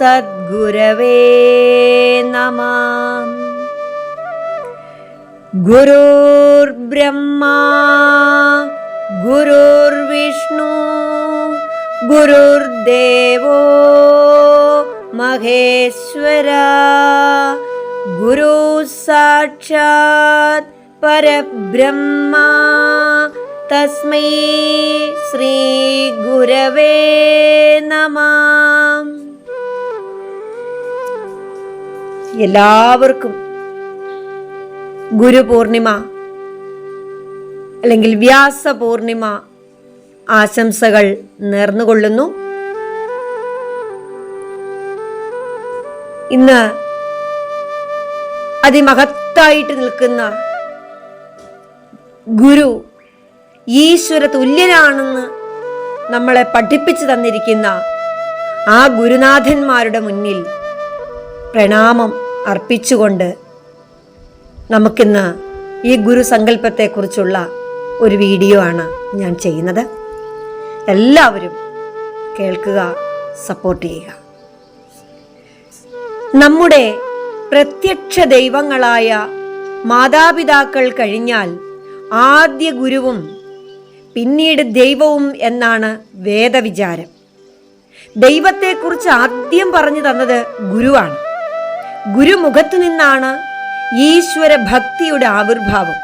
सद्गुरवे नमः। गुरुर्ब्रह्मा गुरुर्विष्णु गुरुर्देवो महेश्वर गुरुसाक्षात् परब्रह्मा तस्मै श्रीगुरवे नमा। എല്ലാവർക്കും ഗുരുപൂർണിമ അല്ലെങ്കിൽ വ്യാസ പൂർണിമ ആശംസകൾ നേർന്നുകൊള്ളുന്നു. ഇന്ന് അതിമഹത്തായിട്ട് നിൽക്കുന്ന ഗുരു ഈശ്വര തുല്യനാണെന്ന് നമ്മളെ പഠിപ്പിച്ചു തന്നിരിക്കുന്ന ആ ഗുരുനാഥന്മാരുടെ മുന്നിൽ പ്രണാമം അർപ്പിച്ചുകൊണ്ട് നമുക്കിന്ന് ഈ ഗുരുസങ്കല്പത്തെക്കുറിച്ചുള്ള ഒരു വീഡിയോ ആണ് ഞാൻ ചെയ്യുന്നത്. എല്ലാവരും കേൾക്കുക സപ്പോർട്ട് ചെയ്യുക. നമ്മുടെ പ്രത്യക്ഷ ദൈവങ്ങളായ മാതാപിതാക്കൾ കഴിഞ്ഞാൽ ആദ്യ ഗുരുവും പിന്നീട് ദൈവവും എന്നാണ് വേദവിചാരം. ദൈവത്തെക്കുറിച്ച് ആദ്യം പറഞ്ഞു തന്നത് ഗുരുവാണ്. ഗുരുമുഖത്തു നിന്നാണ് ഈശ്വര ഭക്തിയുടെ ആവിർഭാവം.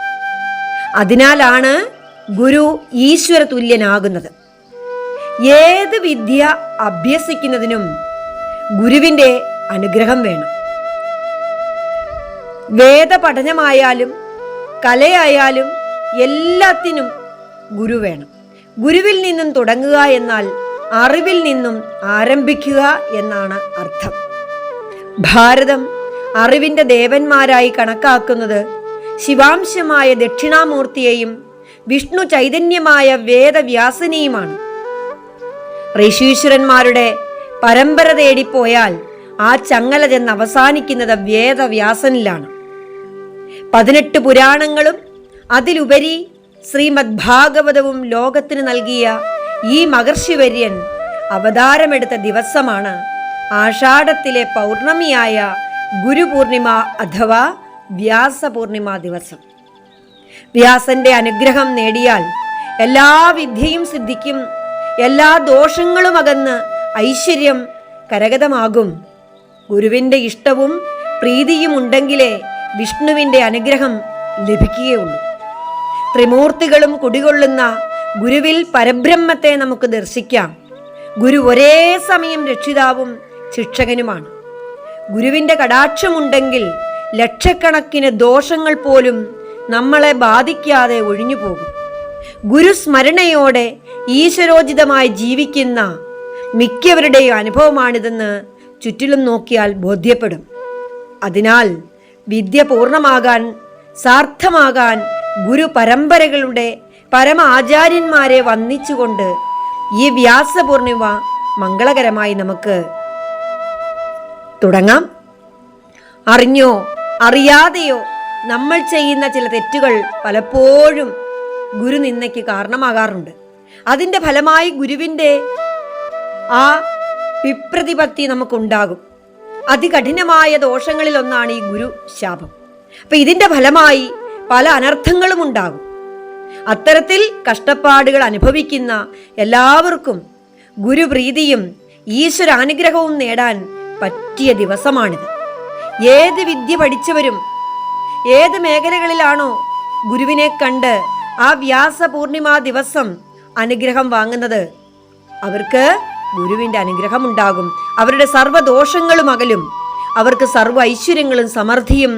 അതിനാലാണ് ഗുരു ഈശ്വര തുല്യനാകുന്നത് ഏത് വിദ്യ അഭ്യസിക്കുന്നതിനും ഗുരുവിന്റെ അനുഗ്രഹം വേണം. വേദപഠനമായാലും കലയായാലും എല്ലാത്തിനും ഗുരു വേണം. ഗുരുവിൽ നിന്നും തുടങ്ങുക എന്നാൽ അറിവിൽ നിന്നും ആരംഭിക്കുക എന്നാണ് അർത്ഥം. ഭാരതം അറിവിന്റെ ദേവന്മാരായി കണക്കാക്കുന്നത് ശിവാംശമായ ദക്ഷിണാമൂർത്തിയെയും വിഷ്ണു ചൈതന്യമായ വേദവ്യാസനെയുമാണ്. ഋഷീശ്വരന്മാരുടെ പരമ്പര തേടിപ്പോയാൽ ആ ചങ്ങല ചെന്ന് അവസാനിക്കുന്നത് വേദവ്യാസനിലാണ്. പതിനെട്ട് പുരാണങ്ങളും അതിലുപരി ശ്രീമദ് ഭാഗവതവും ലോകത്തിന് നൽകിയ ഈ മഹർഷിവര്യൻ അവതാരമെടുത്ത ദിവസമാണ് ആഷാഢത്തിലെ പൗർണമിയായ ഗുരുപൂർണിമ അഥവാ വ്യാസപൂർണിമ ദിവസം. വ്യാസന്റെ അനുഗ്രഹം നേടിയാൽ എല്ലാ വിദ്യയും സിദ്ധിക്കും എല്ലാ ദോഷങ്ങളും അകന്ന് ഐശ്വര്യം കരഗതമാകും. ഗുരുവിന്റെ ഇഷ്ടവും പ്രീതിയും ഉണ്ടെങ്കിലേ വിഷ്ണുവിന്റെ അനുഗ്രഹം ലഭിക്കുകയുള്ളൂ. ത്രിമൂർത്തികളും കുടികൊള്ളുന്ന ഗുരുവിൽ പരബ്രഹ്മത്തെ നമുക്ക് ദർശിക്കാം. ഗുരു ഒരേ സമയം രക്ഷിതാവും ശിക്ഷകനുമാണ്. ഗുരുവിന്റെ കടാക്ഷമുണ്ടെങ്കിൽ ലക്ഷക്കണക്കിന് ദോഷങ്ങൾ പോലും നമ്മളെ ബാധിക്കാതെ ഒഴിഞ്ഞു പോകും. ഗുരുസ്മരണയോടെ ഈശ്വരോചിതമായി ജീവിക്കുന്ന മിക്കവരുടെയും അനുഭവമാണിതെന്ന് ചുറ്റിലും നോക്കിയാൽ ബോധ്യപ്പെടും. അതിനാൽ വിദ്യ പൂർണമാകാൻ സാർത്ഥമാകാൻ ഗുരു പരമ്പരകളുടെ പരമ ആചാര്യന്മാരെ വന്ദിച്ചുകൊണ്ട് ഈ വ്യാസപൂർണിമ മംഗളകരമായി നമുക്ക് തുടങ്ങാം. അറിഞ്ഞോ അറിയാതെയോ നമ്മൾ ചെയ്യുന്ന ചില തെറ്റുകൾ പലപ്പോഴും ഗുരുനിന്ദയ്ക്ക് കാരണമാകാറുണ്ട്. അതിന്റെ ഫലമായി ഗുരുവിന്റെ ആ വിപ്രതിപത്തി നമുക്കുണ്ടാകും. അതികഠിനമായ ദോഷങ്ങളിൽ ഒന്നാണ് ഈ ഗുരു ശാപം. അപ്പം ഇതിന്റെ ഫലമായി പല അനർത്ഥങ്ങളും ഉണ്ടാകും. അത്തരത്തിൽ കഷ്ടപ്പാടുകൾ അനുഭവിക്കുന്ന എല്ലാവർക്കും ഗുരുപ്രീതിയും ഈശ്വരാനുഗ്രഹവും നേടാൻ പറ്റിയ ദിവസമാണിത്. ഏത് വിദ്യ പഠിച്ചവരും ഏത് മേഖലകളിലാണോ ഗുരുവിനെ കണ്ട് ആ വ്യാസ പൂർണിമ ദിവസം അനുഗ്രഹം വാങ്ങുന്നത് അവർക്ക് ഗുരുവിന്റെ അനുഗ്രഹം ഉണ്ടാകും അവരുടെ സർവദോഷങ്ങളും അകലും. അവർക്ക് സർവ ഐശ്വര്യങ്ങളും സമൃദ്ധിയും